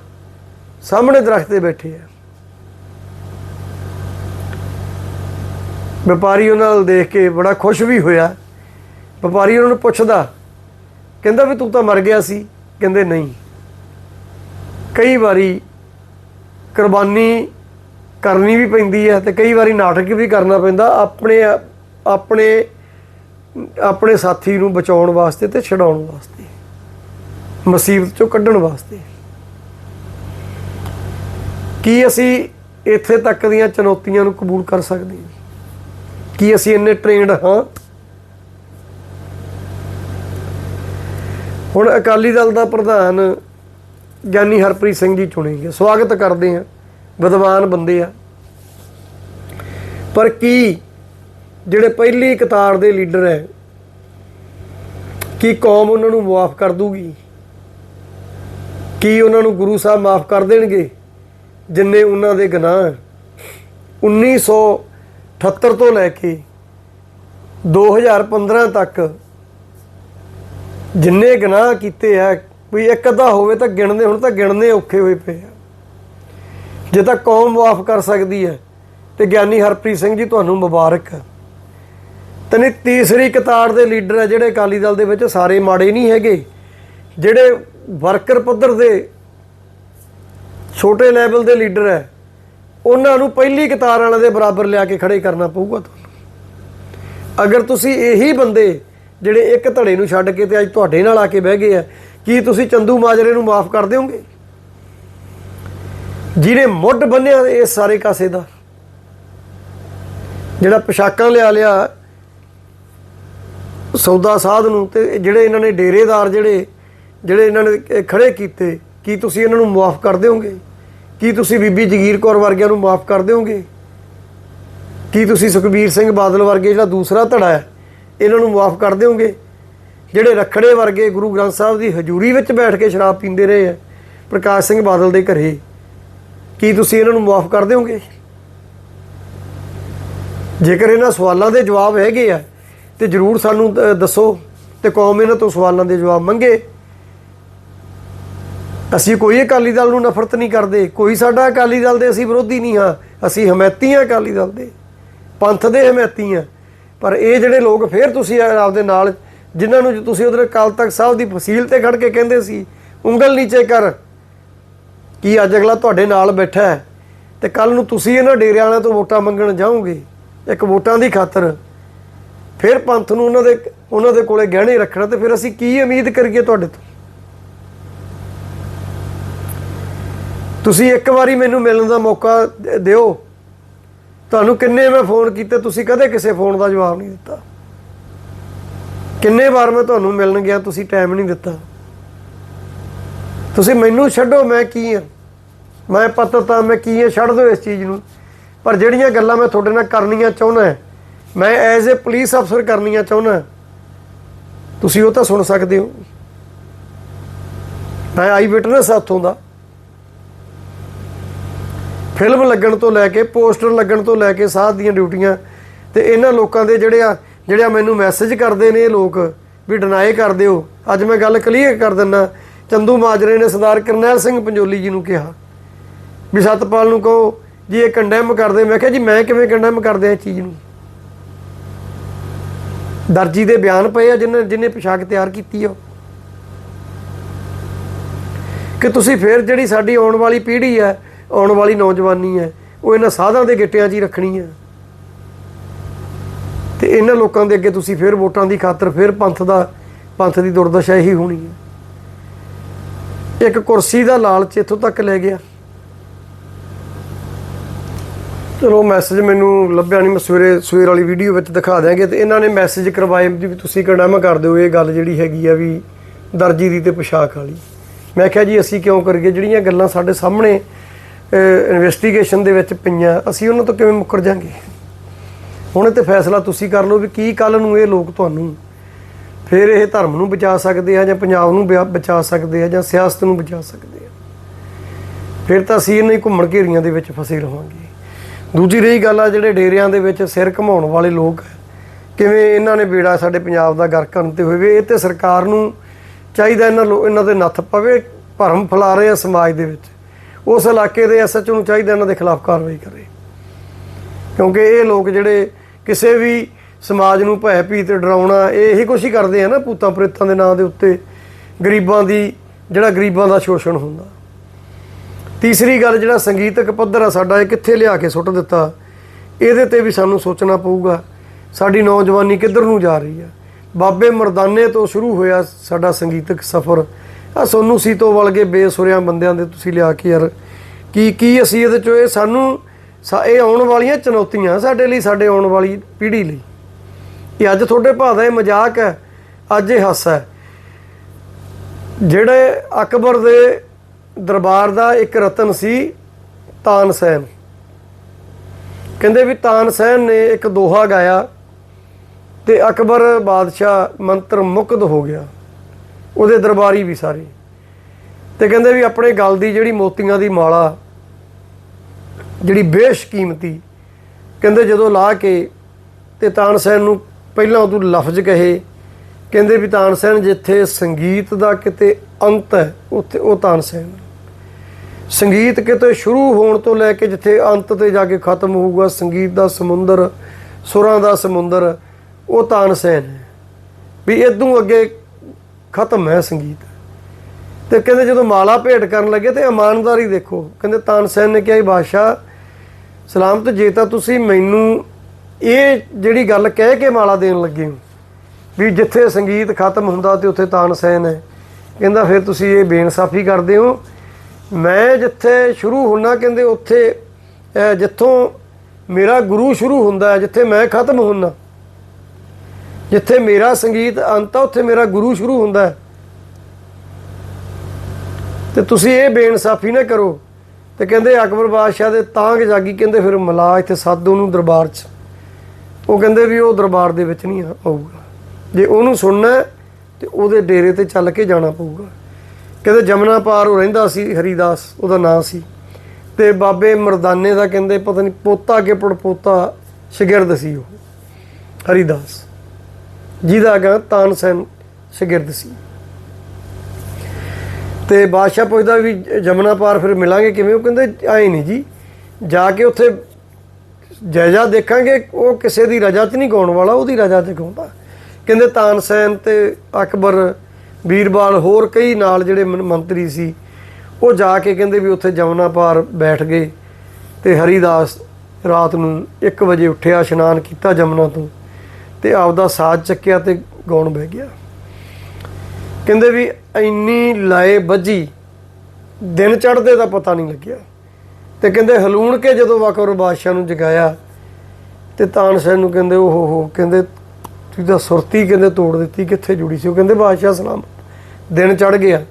ਸਾਹਮਣੇ ਦਰਖਤ ਤੇ ਬੈਠੇ ਆ। ਵਪਾਰੀ ਉਹਨਾਂ ਨਾਲ ਦੇਖ ਕੇ ਬੜਾ ਖੁਸ਼ ਵੀ ਹੋਇਆ। ਵਪਾਰੀ ਉਹਨਾਂ ਨੂੰ ਪੁੱਛਦਾ, ਕਹਿੰਦਾ ਵੀ ਤੂੰ ਤਾਂ ਮਰ ਗਿਆ ਸੀ। ਕਹਿੰਦੇ ਨਹੀਂ। ਕਈ ਵਾਰੀ ਕੁਰਬਾਨੀ ਕਰਨੀ ਵੀ ਪੈਂਦੀ ਹੈ ਤੇ ਕਈ ਵਾਰੀ ਨਾਟਕ ਵੀ ਕਰਨਾ ਪੈਂਦਾ। ਆਪਣੇ ਆਪਣੇ ਆਪਣੇ ਸਾਥੀ ਨੂੰ ਬਚਾਉਣ ਵਾਸਤੇ ਤੇ ਛਡਾਉਣ ਵਾਸਤੇ, ਮੁਸੀਬਤ ਚੋਂ ਕੱਢਣ ਵਾਸਤੇ। ਕੀ ਅਸੀਂ ਇੱਥੇ ਤੱਕ ਦੀਆਂ ਚੁਣੌਤੀਆਂ ਨੂੰ ਕਬੂਲ ਕਰ ਸਕਦੇ ਹਾਂ? ਕੀ ਅਸੀਂ ਇੰਨੇ ਟ੍ਰੇਨਡ ਹਾਂ? ਹੁਣ ਅਕਾਲੀ ਦਲ ਦਾ ਪ੍ਰਧਾਨ ਗਿਆਨੀ ਹਰਪ੍ਰੀਤ ਸਿੰਘ ਜੀ ਚੁਣੇ ਗਏ ਸਵਾਗਤ ਕਰਦੇ ਆ ਵਿਦਵਾਨ ਬੰਦੇ ਆ। ਪਰ ਕੀ ਜਿਹੜੇ ਪਹਿਲੀ ਕਤਾਰ ਦੇ ਲੀਡਰ ਹੈ, ਕੀ ਕੌਮ ਉਹਨਾਂ ਨੂੰ ਮਾਫ ਕਰ ਦੂਗੀ? ਕੀ ਉਹਨਾਂ ਨੂੰ ਗੁਰੂ ਸਾਹਿਬ ਮਾਫ ਕਰ ਦੇਣਗੇ, ਜਿੰਨੇ ਉਹਨਾਂ ਦੇ ਗੁਨਾਹ 1978 ਤੋਂ ਲੈ ਕੇ 2015 ਤੱਕ ਜਿੰਨੇ ਗੁਨਾਹ ਕੀਤੇ ਆ ਕੋਈ ਇੱਕ ਅੱਧਾ ਹੋਵੇ ਤਾਂ ਗਿਣਦੇ, ਹੁਣ ਤਾਂ ਗਿਣਨੇ ਔਖੇ ਹੋਏ ਪਏ ਆ। ਜੇ ਤਾਂ ਕੌਮ ਮਾਫ ਕਰ ਸਕਦੀ ਹੈ, ਤੇ ਗਿਆਨੀ ਹਰਪ੍ਰੀਤ ਸਿੰਘ ਜੀ, ਤੁਹਾਨੂੰ ਮੁਬਾਰਕ ਤੇ ਨਹੀਂ ਤੀਸਰੀ ਕਤਾਰ ਦੇ ਲੀਡਰ ਆ ਜਿਹੜੇ ਅਕਾਲੀ ਦਲ ਦੇ ਵਿੱਚ ਸਾਰੇ ਮਾੜੇ ਨਹੀਂ ਹੈਗੇ। ਜਿਹੜੇ ਵਰਕਰ ਪੱਧਰ ਦੇ ਛੋਟੇ ਲੈਵਲ ਦੇ ਲੀਡਰ ਹੈ ਉਹਨਾਂ ਨੂੰ ਪਹਿਲੀ ਕਤਾਰ ਵਾਲਿਆਂ ਦੇ ਬਰਾਬਰ ਲਿਆ ਕੇ ਖੜੇ ਕਰਨਾ ਪਊਗਾ ਤੁਹਾਨੂੰ। ਅਗਰ ਤੁਸੀਂ ਇਹੀ ਬੰਦੇ ਜਿਹੜੇ ਇੱਕ ਧੜੇ ਨੂੰ ਛੱਡ ਕੇ ਤੇ ਅੱਜ ਤੁਹਾਡੇ ਨਾਲ ਆ ਕੇ ਬਹਿ ਗਏ ਆ, ਕੀ ਤੁਸੀਂ ਚੰਦੂ ਮਾਜਰੇ ਨੂੰ ਮਾਫ ਕਰ ਦਿਓਗੇ? ਜਿਹਨੇ ਮੁੱਢ ਬੰਨਿਆ ਇਸ ਸਾਰੇ ਕਾਸੇ ਦਾ, ਜਿਹੜਾ ਪੋਸ਼ਾਕਾਂ ਲਿਆ ਲਿਆ ਸੌਦਾ ਸਾਧ ਨੂੰ ਤੇ ਜਿਹੜੇ ਇਹਨਾਂ ਨੇ ਡੇਰੇਦਾਰ ਜਿਹੜੇ ਜਿਹੜੇ ਇਹਨਾਂ ਨੇ ਇਹ ਖੜੇ ਕੀਤੇ, ਕੀ ਤੁਸੀਂ ਇਹਨਾਂ ਨੂੰ ਮਾਫ ਕਰ ਦਿਓਗੇ? ਕੀ ਤੁਸੀਂ ਬੀਬੀ ਜਗੀਰ ਕੌਰ ਵਰਗਿਆਂ ਨੂੰ ਮਾਫ ਕਰ ਦਿਓਗੇ? ਕੀ ਤੁਸੀਂ ਸੁਖਬੀਰ ਸਿੰਘ ਬਾਦਲ ਵਰਗੇ ਜਿਹੜਾ ਦੂਸਰਾ ਧੜਾ ਹੈ, ਇਹਨਾਂ ਨੂੰ ਮਾਫ ਕਰ ਦਿਓਗੇ? ਜਿਹੜੇ ਰਖੜੇ ਵਰਗੇ ਗੁਰੂ ਗ੍ਰੰਥ ਸਾਹਿਬ ਦੀ ਹਜ਼ੂਰੀ ਵਿੱਚ ਬੈਠ ਕੇ ਸ਼ਰਾਬ ਪੀਂਦੇ ਰਹੇ ਆ ਪ੍ਰਕਾਸ਼ ਸਿੰਘ ਬਾਦਲ ਦੇ ਘਰੇ, ਕੀ ਤੁਸੀਂ ਇਹਨਾਂ ਨੂੰ ਮਾਫ ਕਰ ਦਿਓਗੇ? ਜੇਕਰ ਇਹਨਾਂ ਸਵਾਲਾਂ ਦੇ ਜਵਾਬ ਹੈਗੇ ਆ ਤੇ ਜਰੂਰ ਸਾਨੂੰ ਦੱਸੋ ਤੇ ਕੌਮ ਇਹਨਾਂ ਤੋਂ ਸਵਾਲਾਂ ਦੇ ਜਵਾਬ ਮੰਗੇ। ਅਸੀਂ ਕੋਈ ਅਕਾਲੀ ਦਲ ਨੂੰ ਨਫ਼ਰਤ ਨਹੀਂ ਕਰਦੇ, ਕੋਈ ਸਾਡਾ ਅਕਾਲੀ ਦਲ ਦੇ ਅਸੀਂ ਵਿਰੋਧੀ ਨਹੀਂ ਹਾਂ, ਅਸੀਂ ਹਮਾਇਤੀ ਹਾਂ ਅਕਾਲੀ ਦਲ ਦੇ। ਪੰਥ ਦੇ ਹਮਾਇਤੀ ਹਾਂ। ਪਰ ਇਹ ਜਿਹੜੇ ਲੋਕ ਫੇਰ ਤੁਸੀਂ ਆਪਦੇ ਨਾਲ, ਜਿਨ੍ਹਾਂ ਨੂੰ ਤੁਸੀਂ ਉਧਰ ਅਕਾਲ ਤਖਤ ਸਾਹਿਬ ਦੀ ਫਸੀਲ ਤੇ ਖੜ ਕੇ ਕਹਿੰਦੇ ਸੀ, ਉਂਗਲ ਨੀਚੇ ਕਰ, ਕੀ ਅੱਜ ਅਗਲਾ ਤੁਹਾਡੇ ਨਾਲ ਬੈਠਾ ਹੈ, ਤੇ ਕੱਲ ਨੂੰ ਤੁਸੀਂ ਇਹਨਾਂ ਡੇਰਿਆਂ ਵਾਲਿਆਂ ਤੋਂ ਵੋਟਾਂ ਮੰਗਣ ਜਾਓਗੇ। ਇੱਕ ਵੋਟਾਂ ਦੀ ਖਾਤਰ ਫਿਰ ਪੰਥ ਨੂੰ ਉਹਨਾਂ ਦੇ ਉਹਨਾਂ ਦੇ ਕੋਲੇ ਗਹਿਣੇ ਰੱਖਣਾ ਤੇ ਫਿਰ ਅਸੀਂ ਕੀ ਉਮੀਦ ਕਰੀਏ ਤੁਹਾਡੇ ਤੋਂ? ਤੁਸੀਂ ਇੱਕ ਵਾਰੀ ਮੈਨੂੰ ਮਿਲਣ ਦਾ ਮੌਕਾ ਦਿਓ। ਤੁਹਾਨੂੰ ਕਿੰਨੇ ਮੈਂ ਫੋਨ ਕੀਤੇ, ਤੁਸੀਂ ਕਦੇ ਕਿਸੇ ਫੋਨ ਦਾ ਜਵਾਬ ਨਹੀਂ ਦਿੱਤਾ। ਕਿੰਨੇ ਵਾਰ ਮੈਂ ਤੁਹਾਨੂੰ ਮਿਲਣ ਗਿਆ, ਤੁਸੀਂ ਟਾਈਮ ਨਹੀਂ ਦਿੱਤਾ। ਤੁਸੀਂ ਮੈਨੂੰ ਛੱਡੋ, ਮੈਂ ਕੀ ਹਾਂ ਮੈਂ ਪਤਾ ਤਾਂ ਮੈਂ ਕੀ ਹਾਂ ਛੱਡ ਦਿਓ ਇਸ ਚੀਜ਼ ਨੂੰ। ਪਰ ਜਿਹੜੀਆਂ ਗੱਲਾਂ ਮੈਂ ਤੁਹਾਡੇ ਨਾਲ ਕਰਨੀਆਂ ਚਾਹੁੰਦਾ ਮੈਂ ਐਜ਼ ਅ ਪੁਲਿਸ ਅਫਸਰ ਕਰਨੀਆਂ ਚਾਹੁੰਦਾ। ਤੁਸੀਂ ਉਹ ਤਾਂ ਸੁਣ ਸਕਦੇ ਹੋ। ਮੈਂ ਆਈ ਵਿਟਨੈਸ ਹੱਥੋਂ ਦਾ। ਫਿਲਮ ਲੱਗਣ ਤੋਂ ਲੈ ਕੇ, ਪੋਸਟਰ ਲੱਗਣ ਤੋਂ ਲੈ ਕੇ, ਸਾਧ ਦੀਆਂ ਡਿਊਟੀਆਂ ਤੇ ਇਹਨਾਂ ਲੋਕਾਂ ਦੇ ਜਿਹੜੇ ਆ ਜਿਹੜੇ ਆ ਮੈਨੂੰ ਮੈਸੇਜ ਕਰਦੇ ਨੇ ਇਹ ਲੋਕ ਵੀ ਡਿਨਾਈ ਕਰ ਦਿਓ ਅੱਜ ਮੈਂ ਗੱਲ ਕਲੀਅਰ ਕਰ ਦਿੰਨਾ ਚੰਦੂ ਮਾਜਰੇ ਨੇ ਸਰਦਾਰ ਕਰਨੈਲ ਸਿੰਘ ਪੰਜੋਲੀ ਜੀ ਨੂੰ ਕਿਹਾ ਵੀ ਸਤਪਾਲ ਨੂੰ ਕਹੋ, ਜੀ ਇਹ ਕੰਡੈਮ ਕਰਦੇ। ਮੈਂ ਕਿਹਾ, ਜੀ ਮੈਂ ਕਿਵੇਂ ਕੰਡੈਮ ਕਰਦੇ ਆ ਚੀਜ਼ ਨੂੰ? ਦਰਜੀ ਦੇ ਬਿਆਨ ਪਏ ਆ ਜਿਹਨੇ ਜਿਹਨੇ ਪੋਸ਼ਾਕ ਤਿਆਰ ਕੀਤੀ ਆ ਕਿ ਤੁਸੀਂ ਫੇਰ ਜਿਹੜੀ ਸਾਡੀ ਆਉਣ ਵਾਲੀ ਪੀੜ੍ਹੀ ਹੈ ਆਉਣ ਵਾਲੀ ਨੌਜਵਾਨੀ ਹੈ ਉਹ ਇਹਨਾਂ ਸਾਧਾਂ ਦੇ ਗਿੱਟਿਆਂ 'ਚ ਹੀ ਰੱਖਣੀ ਹੈ ਤੇ ਇਹਨਾਂ ਲੋਕਾਂ ਦੇ ਅੱਗੇ ਤੁਸੀਂ ਫਿਰ ਵੋਟਾਂ ਦੀ ਖਾਤਰ ਫਿਰ ਪੰਥ ਦਾ ਪੰਥ ਦੀ ਦੁਰਦਸ਼ਾ ਇਹੀ ਹੋਣੀ ਹੈ ਇੱਕ ਕੁਰਸੀ ਦਾ ਲਾਲਚ ਇੱਥੋਂ ਤੱਕ ਲੈ ਗਿਆ। ਚਲੋ ਮੈਸੇਜ ਮੈਨੂੰ ਲੱਭਿਆ ਨਹੀਂ ਮੈਂ ਸਵੇਰੇ, ਸਵੇਰ ਵਾਲੀ ਵੀਡੀਓ ਵਿੱਚ ਦਿਖਾ ਦਿਆਂਗੇ ਤੇ ਇਹਨਾਂ ਨੇ ਮੈਸੇਜ ਕਰਵਾਏ ਵੀ ਤੁਸੀਂ ਕੰਡੈਮ ਕਰ ਦਿਓ, ਇਹ ਗੱਲ ਜਿਹੜੀ ਹੈਗੀ ਆ ਵੀ ਦਰਜੀ ਦੀ ਤੇ ਪੋਸ਼ਾਕ ਵਾਲੀ। ਮੈਂ ਕਿਹਾ ਜੀ, ਅਸੀਂ ਕਿਉਂ ਕਰੀਏ? ਜਿਹੜੀਆਂ ਗੱਲਾਂ ਸਾਡੇ ਸਾਹਮਣੇ ਇਨਵੈਸਟੀਗੇਸ਼ਨ ਦੇ ਵਿੱਚ ਪਈਆਂ, ਅਸੀਂ ਉਹਨਾਂ ਤੋਂ ਕਿਵੇਂ ਮੁੱਕਰ ਜਾਾਂਗੇ? ਹੁਣ ਇਹ ਤੇ ਫੈਸਲਾ ਤੁਸੀਂ ਕਰ ਲਓ ਵੀ ਕੀ ਕੱਲ ਨੂੰ ਇਹ ਲੋਕ ਤੁਹਾਨੂੰ ਫਿਰ ਇਹ ਧਰਮ ਨੂੰ ਬਚਾ ਸਕਦੇ ਆ ਜਾਂ ਪੰਜਾਬ ਨੂੰ ਬਿਆ- ਬਚਾ ਸਕਦੇ ਆ ਜਾਂ ਸਿਆਸਤ ਨੂੰ ਬਚਾ ਸਕਦੇ ਆ। ਫਿਰ ਤਾਂ ਅਸੀਂ ਇਹਨਾਂ ਹੀ ਘੁੰਮਣ ਘੇਰੀਆਂ ਦੇ ਵਿੱਚ ਫਸੇ ਰਹਾਂਗੇ ਦੂਜੀ ਰਹੀ ਗੱਲ ਆ ਜਿਹੜੇ ਡੇਰਿਆਂ ਦੇ ਵਿੱਚ ਸਿਰ ਘਮਾਉਣ ਵਾਲੇ ਲੋਕ ਹੈ, ਕਿਵੇਂ ਇਹਨਾਂ ਨੇ ਬੇੜਾ ਸਾਡੇ ਪੰਜਾਬ ਦਾ ਗਰ ਕਰਨ ਤੇ ਹੋਵੇ ਇਹ ਤੇ ਸਰਕਾਰ ਨੂੰ ਚਾਹੀਦਾ ਇਹਨਾਂ ਲੋ ਇਹਨਾਂ ਦੇ ਨੱਥ ਪਵੇ ਭਰਮ ਫੈਲਾ ਰਹੇ ਆ ਸਮਾਜ ਦੇ ਵਿੱਚ। ਉਸ ਇਲਾਕੇ ਦੇ ਐਸਐਚਓ ਨੂੰ ਚਾਹੀਦਾ ਇਹਨਾਂ ਦੇ ਖਿਲਾਫ ਕਾਰਵਾਈ ਕਰੇ। ਕਿਉਂਕਿ ਇਹ ਲੋਕ ਜਿਹੜੇ ਕਿਸੇ ਵੀ ਸਮਾਜ ਨੂੰ ਭੈ ਭੀਤ ਡਰਾਉਣਾ ਇਹ ਇਹੀ ਕੁਛ ਹੀ ਕਰਦੇ ਆ ਨਾ ਭੂਤਾਂ ਪ੍ਰੇਤਾਂ ਦੇ ਨਾਂ ਦੇ ਉੱਤੇ ਗਰੀਬਾਂ ਦੀ ਜਿਹੜਾ ਗਰੀਬਾਂ ਦਾ ਸ਼ੋਸ਼ਣ ਹੁੰਦਾ। ਤੀਸਰੀ ਗੱਲ ਜਿਹੜਾ ਸੰਗੀਤਕ ਪੱਧਰ ਆ ਸਾਡਾ, ਇਹ ਕਿੱਥੇ ਲਿਆ ਕੇ ਸੁੱਟ ਦਿੱਤਾ? ਇਹਦੇ ਤੇ ਵੀ ਸਾਨੂੰ ਸੋਚਣਾ ਪਊਗਾ, ਸਾਡੀ ਨੌਜਵਾਨੀ ਕਿੱਧਰ ਨੂੰ ਜਾ ਰਹੀ ਆ? ਬਾਬੇ ਮਰਦਾਨੇ ਤੋਂ ਸ਼ੁਰੂ ਹੋਇਆ ਸਾਡਾ ਸੰਗੀਤਕ ਸਫ਼ਰ। ਆ ਸੋਨੂ ਸੀਤੋ ਵਰਗੇ ਬੇਸੁਰਿਆਂ ਬੰਦਿਆਂ ਦੇ ਤੁਸੀਂ ਲਿਆ ਕੇ ਯਾਰ, ਕੀ ਕੀ ਅਸੀਂ ਇਹਦੇ ਚੋਂ ਇਹ ਸਾਨੂੰ ਸਾ- ਇਹ ਆਉਣ ਵਾਲੀਆਂ ਚੁਣੌਤੀਆਂ ਸਾਡੇ ਲਈ, ਸਾਡੇ ਆਉਣ ਵਾਲੀ ਪੀੜ੍ਹੀ ਲਈ? ਇਹ ਅੱਜ ਤੁਹਾਡੇ ਭਾਅ ਦਾ ਇਹ ਮਜ਼ਾਕ ਹੈ, ਅੱਜ ਇਹ ਹਾਸਾ ਹੈ। ਜਿਹੜੇ ਅਕਬਰ ਦੇ ਦਰਬਾਰ ਦਾ ਇੱਕ ਰਤਨ ਸੀ ਤਾਨਸੈਨ ਕਹਿੰਦੇ ਵੀ ਤਾਨਸੈਨ ਨੇ ਇੱਕ ਦੋਹਾ ਗਾਇਆ ਤੇ ਅਕਬਰ ਬਾਦਸ਼ਾਹ ਮੰਤਰ ਮੁਕਤ ਹੋ ਗਿਆ। ਉਹਦੇ ਦਰਬਾਰੀ ਵੀ ਸਾਰੇ। ਤੇ ਕਹਿੰਦੇ ਵੀ ਆਪਣੇ ਗਲ ਦੀ ਜਿਹੜੀ ਮੋਤੀਆਂ ਦੀ ਮਾਲਾ, ਜਿਹੜੀ ਬੇਸ਼ਕੀਮਤੀ, ਕਹਿੰਦੇ ਜਦੋਂ ਲਾ ਕੇ ਤੇ ਤਾਨਸੈਨ ਨੂੰ ਪਹਿਲਾਂ ਉਦੋਂ ਲਫ਼ਜ਼ ਕਹੇ, ਕਹਿੰਦੇ ਵੀ ਤਾਨਸੈਨ ਜਿੱਥੇ ਸੰਗੀਤ ਦਾ ਕਿਤੇ ਅੰਤ ਹੈ, ਉੱਥੇ ਉਹ ਤਾਨਸੈਨ ਸੰਗੀਤ ਕਿਤੇ ਸ਼ੁਰੂ ਹੋਣ ਤੋਂ ਲੈ ਕੇ ਜਿੱਥੇ ਅੰਤ ਤੇ ਜਾ ਕੇ ਖਤਮ ਹੋਊਗਾ, ਸੰਗੀਤ ਦਾ ਸਮੁੰਦਰ, ਸੁਰਾਂ ਦਾ ਸਮੁੰਦਰ, ਉਹ ਤਾਨਸੈਨ ਹੈ। ਵੀ ਇਦੋਂ ਅੱਗੇ ਖਤਮ ਹੈ ਸੰਗੀਤ। ਤੇ ਕਹਿੰਦੇ ਜਦੋਂ ਮਾਲਾ ਭੇਟ ਕਰਨ ਲੱਗੇ ਤੇ ਇਮਾਨਦਾਰੀ ਦੇਖੋ, ਕਹਿੰਦੇ ਤਾਨਸੈਨ ਨੇ ਕਿਹਾ, ਇਹ ਬਾਦਸ਼ਾਹ, ਸਲਾਮਤ ਜੇ ਤਾਂ ਤੁਸੀਂ, ਮੈਨੂੰ ਇਹ ਜਿਹੜੀ ਗੱਲ ਕਹਿ ਕੇ ਮਾਲਾ ਦੇਣ ਲੱਗੇ ਹੋ, ਵੀ ਜਿੱਥੇ ਸੰਗੀਤ ਖਤਮ ਹੁੰਦਾ ਤੇ ਉੱਥੇ ਤਾਨਸੈਨ ਹੈ। ਕਹਿੰਦਾ, ਫਿਰ ਤੁਸੀਂ ਇਹ ਬੇਇਨਸਾਫੀ ਕਰਦੇ ਹੋ ਮੈਂ ਜਿੱਥੇ ਸ਼ੁਰੂ ਹੁੰਨਾ ਕਹਿੰਦੇ ਉੱਥੇ ਜਿੱਥੋਂ ਮੇਰਾ ਗੁਰੂ ਸ਼ੁਰੂ ਹੁੰਦਾ ਹੈ ਜਿੱਥੇ ਮੈਂ ਖਤਮ ਹੁੰਨਾ। ਜਿੱਥੇ ਮੇਰਾ ਸੰਗੀਤ ਅੰਤ ਆ ਉੱਥੇ ਮੇਰਾ ਗੁਰੂ ਸ਼ੁਰੂ ਹੁੰਦਾ ਹੈ। ਤੇ ਤੁਸੀਂ ਇਹ ਬੇਇਨਸਾਫੀ ਨਾ ਕਰੋ। ਤੇ ਕਹਿੰਦੇ ਅਕਬਰ ਬਾਦਸ਼ਾਹ ਦੇ ਤਾਂਗ ਜਾਗੀ ਕਹਿੰਦੇ ਫਿਰ ਮਲਾ ਇੱਥੇ ਸਾਧੂ ਨੂੰ ਦਰਬਾਰ 'ਚ। ਉਹ ਕਹਿੰਦੇ ਵੀ ਉਹ ਦਰਬਾਰ ਦੇ ਵਿੱਚ ਨਹੀਂ ਆਊਗਾ। ਜੇ ਉਹਨੂੰ ਸੁਣਨਾ ਹੈ, ਤੇ ਉਹਦੇ ਡੇਰੇ ਤੇ ਚੱਲ ਕੇ ਜਾਣਾ ਪਊਗਾ। ਕਹਿੰਦੇ ਜਮਨਾ ਪਾਰ ਉਹ ਰਹਿੰਦਾ ਸੀ, ਹਰੀਦਾਸ, ਉਹਦਾ ਨਾਂ ਸੀ। ਤੇ ਬਾਬੇ ਮਰਦਾਨੇ ਦਾ ਕਹਿੰਦੇ ਪਤਾ ਨਹੀਂ ਪੋਤਾ ਕੇ ਪੜਪੋਤਾ ਸ਼ਗਿਰਦ ਸੀ ਉਹ, ਹਰੀਦਾਸ। ਜਿਹਦਾ ਅਗਾ ਤਾਨਸੈਨ ਸ਼ਗਿਰਦ ਸੀ। ਤੇ ਬਾਦਸ਼ਾਹ ਪੁੱਛਦਾ ਵੀ ਜਮਨਾ ਪਾਰ ਫਿਰ ਮਿਲਾਂਗੇ ਕਿਵੇਂ? ਉਹ ਕਹਿੰਦੇ ਆਏ ਨਹੀਂ ਜੀ, ਜਾ ਕੇ ਉੱਥੇ ਜਾਇਜ਼ਾ ਦੇਖਾਂਗੇ, ਉਹ ਕਿਸੇ ਦੀ ਰਜਾ 'ਚ ਨਹੀਂ ਗਾਉਣ ਵਾਲਾ, ਉਹਦੀ ਰਜਾ 'ਚ ਗਾਉਂਦਾ। ਕਹਿੰਦੇ ਤਾਨਸੈਨ ਤੇ ਅਕਬਰ ਬੀਰਬਾਲ ਹੋਰ ਕਈ ਨਾਲ ਜਿਹੜੇ ਮੰਤਰੀ ਸੀ, ਉਹ ਜਾ ਕੇ ਕਹਿੰਦੇ ਵੀ ਉੱਥੇ ਜਮਨਾ ਪਾਰ ਬੈਠ ਗਏ ਤੇ ਹਰੀਦਾਸ ਰਾਤ ਨੂੰ 1 ਵਜੇ ਉੱਠਿਆ, ਇਸ਼ਨਾਨ ਕੀਤਾ ਜਮਨਾ ਤੋਂ ਤੇ ਆਪਦਾ ਸਾਜ਼ ਚੱਕਿਆ ਤੇ ਗਾਉਣ ਬਹਿ ਗਿਆ। ਕਹਿੰਦੇ ਵੀ ਇੰਨੀ ਲਾਏ ਵੱਜੀ ਦਿਨ ਚੜ੍ਹਦੇ ਦਾ ਪਤਾ ਨਹੀਂ ਲੱਗਿਆ। ਤੇ ਕਹਿੰਦੇ ਹਲੂਣ ਕੇ ਜਦੋਂ ਵਕਰ ਬਾਦਸ਼ਾਹ ਨੂੰ ਜਗਾਇਆ ਤੇ ਤਾਨਸੈਨ ਨੂੰ ਕਹਿੰਦੇ ਉਹ ਹੋ, ਕਹਿੰਦੇ ਤੁਸੀਂ ਤਾਂ ਸੁਰਤੀ ਕਹਿੰਦੇ ਤੋੜ ਦਿੱਤੀ, ਕਿੱਥੇ ਜੁੜੀ ਸੀ? ਉਹ ਕਹਿੰਦੇ ਬਾਦਸ਼ਾਹ ਸਲਾਮ। ਦਿਨ ਚੜ ਗਿਆ।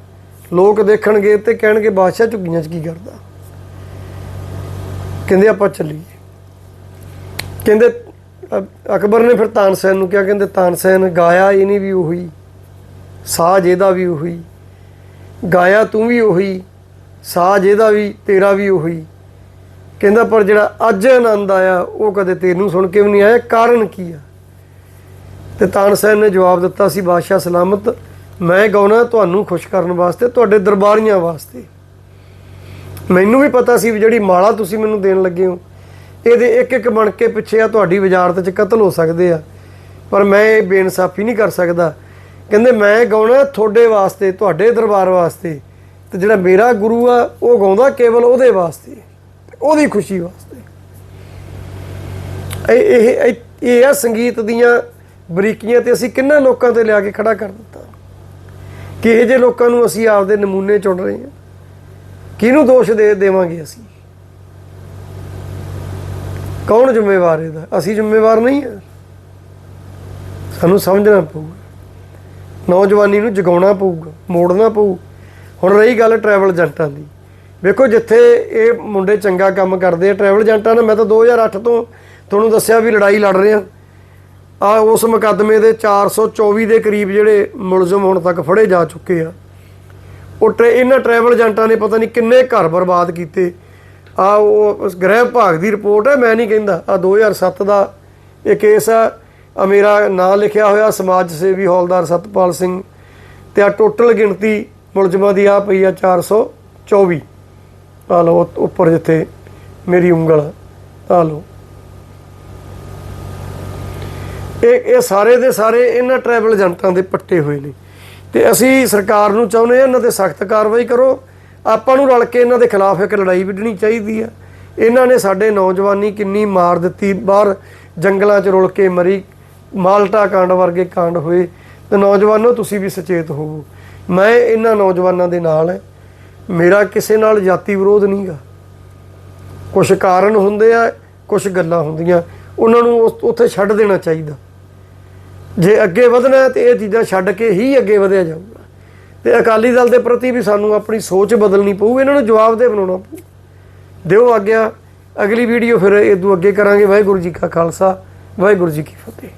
ਲੋਕ ਦੇਖਣਗੇ ਤੇ ਕਹਿਣਗੇ, ਬਾਦਸ਼ਾਹ ਝੁੱਗੀਆਂ 'ਚ ਕੀ ਕਰਦਾ? ਕਹਿੰਦੇ, ਆਪਾਂ ਚੱਲੀਏ। ਕਹਿੰਦੇ ਅ- ਅਕਬਰ ਨੇ ਫਿਰ ਤਾਨਸੈਨ ਨੂੰ ਕਿਹਾ, ਕਹਿੰਦੇ ਤਾਨਸੈਨ ਗਾਇਆ ਇਹਨੇ ਵੀ ਉਹੀ, ਸਾਜ ਇਹਦਾ ਵੀ ਉਹੀ, ਗਾਇਆ ਤੂੰ ਵੀ ਉਹੀ, ਸਾਜ ਇਹਦਾ ਵੀ, ਤੇਰਾ ਵੀ ਉਹੀ। ਕਹਿੰਦਾ, ਪਰ ਜਿਹੜਾ ਅੱਜ ਆਨੰਦ ਆਇਆ, ਉਹ ਕਦੇ ਤੈਨੂੰ ਸੁਣ ਕੇ ਵੀ ਨਹੀਂ ਆਇਆ। ਕਾਰਨ ਕੀ ਆ? ਤੇ ਤਾਨਸੈਨ ਨੇ ਜਵਾਬ ਦਿੱਤਾ ਸੀ ਬਾਦਸ਼ਾਹ ਸਲਾਮਤ ਮੈਂ ਗਾਉਣਾ ਤੁਹਾਨੂੰ ਖੁਸ਼ ਕਰਨ ਵਾਸਤੇ, ਤੁਹਾਡੇ ਦਰਬਾਰੀਆਂ ਵਾਸਤੇ। ਮੈਨੂੰ ਵੀ ਪਤਾ ਸੀ ਵੀ ਜਿਹੜੀ ਮਾਲਾ ਤੁਸੀਂ ਮੈਨੂੰ ਦੇਣ ਲੱਗੇ ਹੋ, ਇਹਦੇ ਇੱਕ ਇੱਕ ਬਣ ਕੇ ਪਿੱਛੇ ਆ ਤੁਹਾਡੀ ਵਜ਼ਾਰਤ 'ਚ ਕਤਲ ਹੋ ਸਕਦੇ ਆ। ਪਰ ਮੈਂ ਇਹ ਬੇਇਨਸਾਫੀ ਨਹੀਂ ਕਰ ਸਕਦਾ। ਕਹਿੰਦੇ ਮੈਂ ਗਾਉਣਾ ਤੁਹਾਡੇ ਵਾਸਤੇ, ਤੁਹਾਡੇ ਦਰਬਾਰ ਵਾਸਤੇ। ਤੇ ਜਿਹੜਾ ਮੇਰਾ ਗੁਰੂ ਆ, ਉਹ ਗਾਉਂਦਾ ਕੇਵਲ ਉਹਦੇ ਵਾਸਤੇ, ਉਹਦੀ ਖੁਸ਼ੀ ਵਾਸਤੇ। ਇਹ ਇਹ, ਇਹ- ਆ ਸੰਗੀਤ ਦੀਆਂ ਬਰੀਕੀਆਂ ਤੇ ਅਸੀਂ ਕਿੰਨਾ ਲੋਕਾਂ ਤੇ ਲਿਆ ਕੇ ਖੜਾ ਕਰ ਦਿੱਤਾ। ਕਿਹੇ ਜੇ ਲੋਕਾਂ ਨੂੰ ਅਸੀਂ ਆਪਦੇ ਨਮੂਨੇ ਚੁਣ ਰਹੇ ਹਾਂ? ਕਿਹਨੂੰ ਦੋਸ਼ ਦੇ ਦੇਵਾਂਗੇ ਅਸੀਂ? ਕੌਣ ਜ਼ਿੰਮੇਵਾਰ ਇਹਦਾ? ਅਸੀਂ ਜ਼ਿੰਮੇਵਾਰ ਨਹੀਂ ਹਾਂ। ਸਾਨੂੰ ਸਮਝਣਾ ਪਊਗਾ। ਨੌਜਵਾਨੀ ਨੂੰ ਜਗਾਉਣਾ ਪਊਗਾ, ਮੋੜਨਾ ਪਊ। ਹੁਣ ਰਹੀ ਗੱਲ ਟਰੈਵਲ ਏਜੰਟਾਂ ਦੀ। ਵੇਖੋ, ਜਿੱਥੇ ਇਹ ਮੁੰਡੇ ਚੰਗਾ ਕੰਮ ਕਰਦੇ ਆ ਟਰੈਵਲ ਏਜੰਟਾਂ ਨੇ ਮੈਂ ਤਾਂ 2008 ਤੋਂ ਤੁਹਾਨੂੰ ਦੱਸਿਆ ਵੀ ਲੜਾਈ ਲੜ ਰਹੇ ਆ ਆ ਉਸ ਮੁਕੱਦਮੇ ਦੇ 424 ਦੇ ਕਰੀਬ ਜਿਹੜੇ ਮੁਲਜ਼ਮ ਹੁਣ ਤੱਕ ਫੜੇ ਜਾ ਚੁੱਕੇ ਆ। ਉਹ ਟਰੇ, ਇਹਨਾਂ ਟਰੈਵਲ ਏਜੰਟਾਂ ਨੇ ਪਤਾ ਨਹੀਂ ਕਿੰਨੇ ਘਰ ਬਰਬਾਦ ਕੀਤੇ। ਆ ਉਹ ਉਸ ਗ੍ਰਹਿ ਵਿਭਾਗ ਦੀ ਰਿਪੋਰਟ ਹੈ, ਮੈਂ ਨਹੀਂ ਕਹਿੰਦਾ। ਆ 2007 ਦਾ ਇਹ ਕੇਸ ਆ। ਆ ਮੇਰਾ ਨਾਂ ਲਿਖਿਆ ਹੋਇਆ, ਸਮਾਜ ਸੇਵੀ ਹੌਲਦਾਰ ਸਤਪਾਲ ਸਿੰਘ। ਤੇ ਆ ਟੋਟਲ ਗਿਣਤੀ ਮੁਲਜ਼ਮਾਂ ਦੀ ਆ ਪਈ ਆ 424 ਆ ਲਓ, ਉੱਪਰ ਜਿੱਥੇ ਮੇਰੀ ਉਂਗਲ ਆ ਲਓ। ਇਹ ਇਹ ਸਾਰੇ ਦੇ ਸਾਰੇ ਇਹਨਾਂ ਟਰੈਵਲ ਏਜੰਟਾਂ ਦੇ ਪੱਟੇ ਹੋਏ ਨੇ। ਤੇ ਅਸੀਂ ਸਰਕਾਰ ਨੂੰ ਚਾਹੁੰਦੇ ਆ ਇਹਨਾਂ ਤੇ ਸਖਤ ਕਾਰਵਾਈ ਕਰੋ। ਆਪਾਂ ਨੂੰ ਰਲ ਕੇ ਇਹਨਾਂ ਦੇ ਖਿਲਾਫ ਇੱਕ ਲੜਾਈ ਵਿੱਢਣੀ ਚਾਹੀਦੀ ਆ। ਇਹਨਾਂ ਨੇ ਸਾਡੇ ਨੌਜਵਾਨੀ ਕਿੰਨੀ ਮਾਰ ਦਿੱਤੀ। ਬਾਹਰ ਜੰਗਲਾਂ 'ਚ ਰੁਲ ਕੇ ਮਰੀ, ਮਾਲਟਾ ਕਾਂਡ ਵਰਗੇ ਕਾਂਡ ਹੋਏ। ਤੇ ਨੌਜਵਾਨੋ, ਤੁਸੀਂ ਵੀ ਸੁਚੇਤ ਹੋਵੋ। ਮੈਂ ਇਹਨਾਂ ਨੌਜਵਾਨਾਂ ਦੇ ਨਾਲ ਹੈ। ਮੇਰਾ ਕਿਸੇ ਨਾਲ ਜਾਤੀ ਵਿਰੋਧ ਨਹੀਂਗਾ ਕੁਝ ਕਾਰਨ ਹੁੰਦੇ ਆ ਕੁਝ ਗੱਲਾਂ ਹੁੰਦੀਆਂ। ਉਹਨਾਂ ਨੂੰ ਉਸ- ਉੱਥੇ ਛੱਡ ਦੇਣਾ ਚਾਹੀਦਾ। ਜੇ ਅੱਗੇ ਵਧਣਾ ਹੈ ਤੇ ਇਹ ਚੀਜ਼ਾਂ ਛੱਡ ਕੇ ਹੀ ਅੱਗੇ ਵਧਿਆ ਜਾਊਗਾ। ਤੇ ਅਕਾਲੀ ਦਲ ਦੇ ਪ੍ਰਤੀ ਵੀ ਸਾਨੂੰ ਆਪਣੀ ਸੋਚ ਬਦਲਣੀ ਪਊ, ਇਹਨਾਂ ਨੂੰ ਜਵਾਬਦੇਹ ਬਣਾਉਣਾ ਪਊ। ਦਿਓ ਆਗਿਆ, ਅਗਲੀ ਵੀਡੀਓ ਫਿਰ ਇਹ ਤੋਂ ਅੱਗੇ ਕਰਾਂਗੇ। ਵਾਹਿਗੁਰੂ ਜੀ ਕਾ ਖਾਲਸਾ, ਵਾਹਿਗੁਰੂ ਜੀ ਕੀ ਫਤਿਹ।